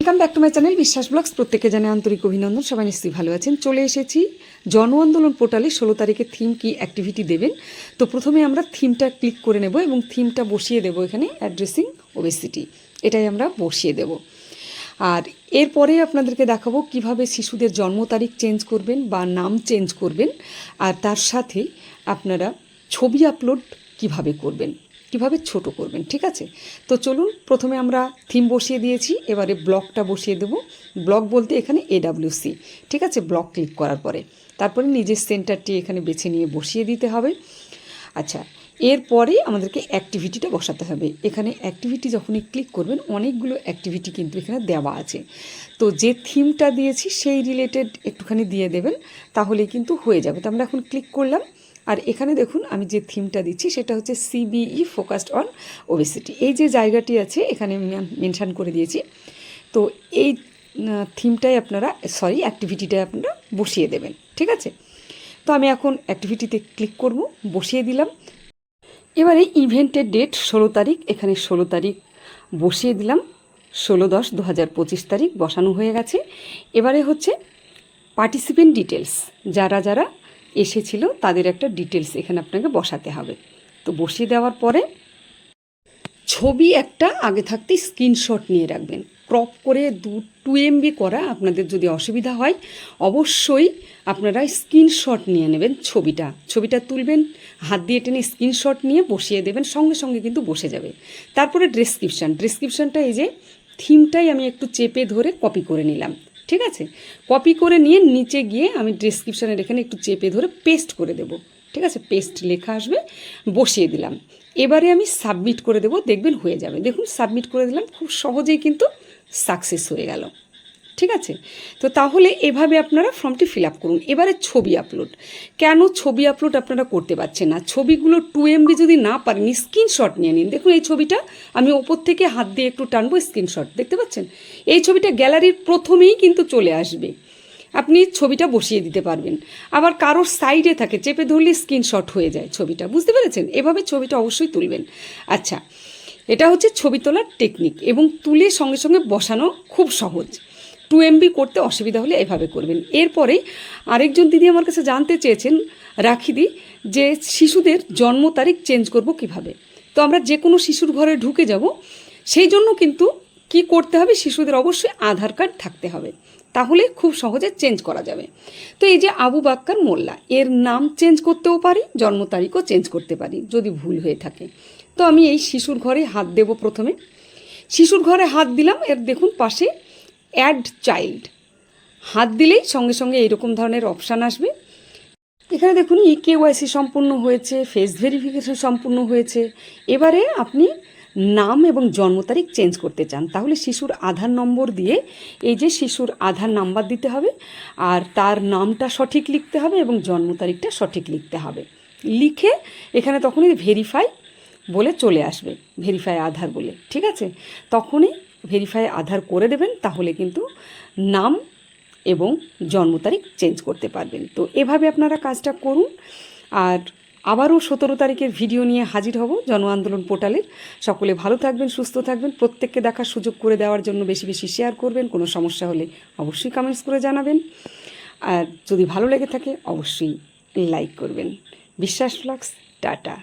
Welcome back to my channel Biswas vlogs প্রত্যেকে জানে আন্তরিক অভিনন্দন। সবাই নিশ্চয়ই ভালো আছেন। চলে এসেছি জন আন্দোলন পোর্টালে ষোলো তারিখে থিম কি অ্যাক্টিভিটি দেবেন। তো প্রথমে আমরা থিমটা ক্লিক করে নেব এবং থিমটা বসিয়ে দেব এখানে অ্যাড্রেসিং ওবেসিটি এটাই আমরা বসিয়ে দেব। আর এরপরে আপনাদেরকে দেখাবো কীভাবে শিশুদের জন্ম তারিখ চেঞ্জ করবেন বা নাম চেঞ্জ করবেন। আর তার সাথে আপনারা ছবি আপলোড কীভাবে করবেন। কীভাবে ছোট করবেন, ঠিক আছে? তো চলুন, প্রথমে আমরা থিম বসিয়ে দিয়েছি, এবারে ব্লকটা বসিয়ে দেব। ব্লক বলতে এখানে এডাব্লিউসি ঠিক আছে? ব্লক ক্লিক করার পরে। তারপরে নিজের সেন্টারটি এখানে বেছে নিয়ে বসিয়ে দিতে হবে। আচ্ছা এরপরে আমাদেরকে অ্যাক্টিভিটিটা বসাতে হবে। এখানে অ্যাক্টিভিটি যখনই ক্লিক করবেন, অনেকগুলো অ্যাক্টিভিটি কিন্তু এখানে দেওয়া আছে। তো যে থিমটা দিয়েছি, সেই রিলেটেড একটুখানি দিয়ে দেবেন তাহলেই কিন্তু হয়ে যাবে। তো আমরা এখন ক্লিক করলাম, আর এখানে দেখুন আমি যে থিমটা দিচ্ছি, সেটা হচ্ছে সিবিই ফোকাসড অন ওবেসিটি এই যে জায়গাটি আছে, এখানে মেনশান করে দিয়েছি। তো এই থিমটাই আপনারা সরি অ্যাক্টিভিটিটাই আপনারা বসিয়ে দেবেন, ঠিক আছে? তো আমি এখন অ্যাক্টিভিটিতে ক্লিক করব, বসিয়ে দিলাম। এবারে ইভেন্টের ডেট ষোলো তারিখ, এখানে ষোলো তারিখ বসিয়ে দিলাম। ষোলো দশ দু হাজার পঁচিশ তারিখ বসানো হয়ে গেছে। এবারে হচ্ছে পার্টিসিপেন্ট ডিটেলস যারা যারা এসেছিল তাদের একটা ডিটেলস এখানে আপনাকে বসাতে হবে। তো বসিয়ে দেওয়ার পরে ছবি একটা আগে থাকতেই স্ক্রিনশট নিয়ে রাখবেন। ক্রপ করে দু টু এমবি করা আপনাদের যদি অসুবিধা হয়, অবশ্যই আপনারা স্ক্রিনশট নিয়ে নেবেন ছবিটা। ছবিটা তুলবেন, হাত দিয়ে টেনে স্ক্রিনশট নিয়ে বসিয়ে দেবেন, সঙ্গে সঙ্গে কিন্তু বসে যাবে। তারপরে ডেসক্রিপশান ডেসক্রিপশানটা এই যে থিমটাই আমি একটু চেপে ধরে কপি করে নিলাম। ঠিক আছে? কপি করে নিয়ে নিচে গিয়ে আমি ডেসক্রিপশানের এখানে একটু চেপে ধরে পেস্ট করে দেব। ঠিক আছে পেস্ট লেখা আসবে, বসিয়ে দিলাম। এবারে আমি সাবমিট করে দেব, দেখবেন হয়ে যাবে। দেখুন সাবমিট করে দিলাম, খুব সহজেই কিন্তু সাকসেস হয়ে গেল। ঠিক আছে? তো তাহলে এভাবে আপনারা ফর্মটি ফিল আপ করুন। এবারে ছবি আপলোড কেন ছবি আপলোড আপনারা করতে পারছেন না? ছবিগুলো টু এমবি যদি না পারেন স্ক্রিনশট নিয়ে নিন। দেখুন, এই ছবিটা আমি ওপর থেকে হাত দিয়ে একটু টানবো স্ক্রিনশট দেখতে পাচ্ছেন? এই ছবিটা গ্যালারির প্রথমেই কিন্তু চলে আসবে। আপনি ছবিটা বসিয়ে দিতে পারবেন। আবার কারোর সাইডে থাকে, চেপে ধরলে স্ক্রিনশট হয়ে যায় ছবিটা। বুঝতে পেরেছেন? এভাবে ছবিটা অবশ্যই তুলবেন। আচ্ছা এটা হচ্ছে ছবি তোলার টেকনিক এবং তুলে সঙ্গে সঙ্গে বসানো খুব সহজ। টু এমবি করতে অসুবিধা হলে এভাবে করবেন। এরপরে আরেকজন দিদি আমার কাছে জানতে চেয়েছেন রাখিদি যে শিশুদের জন্ম তারিখ চেঞ্জ করব কীভাবে? তো আমরা যে কোনো শিশুর ঘরে ঢুকে যাব, সেই জন্য কিন্তু কি করতে হবে শিশুদের অবশ্যই আধার কার্ড থাকতে হবে। তাহলে খুব সহজে চেঞ্জ করা যাবে। তো এই যে আবু বাক্কার মোল্লা, এর নাম চেঞ্জ করতেও পারি, জন্ম তারিখও চেঞ্জ করতে পারি, যদি ভুল হয়ে থাকে। তো আমি এই শিশুর ঘরে হাত দেব প্রথমে। শিশুর ঘরে হাত দিলাম, এর দেখুন পাশে অ্যাড চাইল্ড হাত দিলেই সঙ্গে সঙ্গে এইরকম ধরনের অপশান আসবে। এখানে দেখুন ই কেওয়াইসি সম্পূর্ণ হয়েছে ফেস ভেরিফিকেশন সম্পূর্ণ হয়েছে। এবারে আপনি নাম এবং জন্ম তারিখ চেঞ্জ করতে চান, তাহলে শিশুর আধার নম্বর দিয়ে এই যে শিশুর আধার নাম্বার দিতে হবে, আর তার নামটা সঠিক লিখতে হবে এবং জন্ম তারিখটা সঠিক লিখতে হবে। লিখে এখানে তখনই ভেরিফাই বলে চলে আসবে ভেরিফাই আধার বলে, ঠিক আছে? তখনই ভেরিফাই আধার করে দেবেন, তাহলে কিন্তু নাম এবং জন্ম তারিখ চেঞ্জ করতে পারবেন। তো এভাবে আপনারা কাজটা করুন, আর আবারও সতেরো তারিখের ভিডিও নিয়ে হাজির হব জন আন্দোলন পোর্টালের। সকলে ভালো থাকবেন, সুস্থ থাকবেন, প্রত্যেককে দেখার সুযোগ করে দেওয়ার জন্য বেশি বেশি শেয়ার করবেন, কোনো সমস্যা হলে অবশ্যই কমেন্টস করে জানাবেন। আর যদি ভালো লেগে থাকে, অবশ্যই লাইক করবেন। বিশ্বাস ফ্লাক্স, টাটা।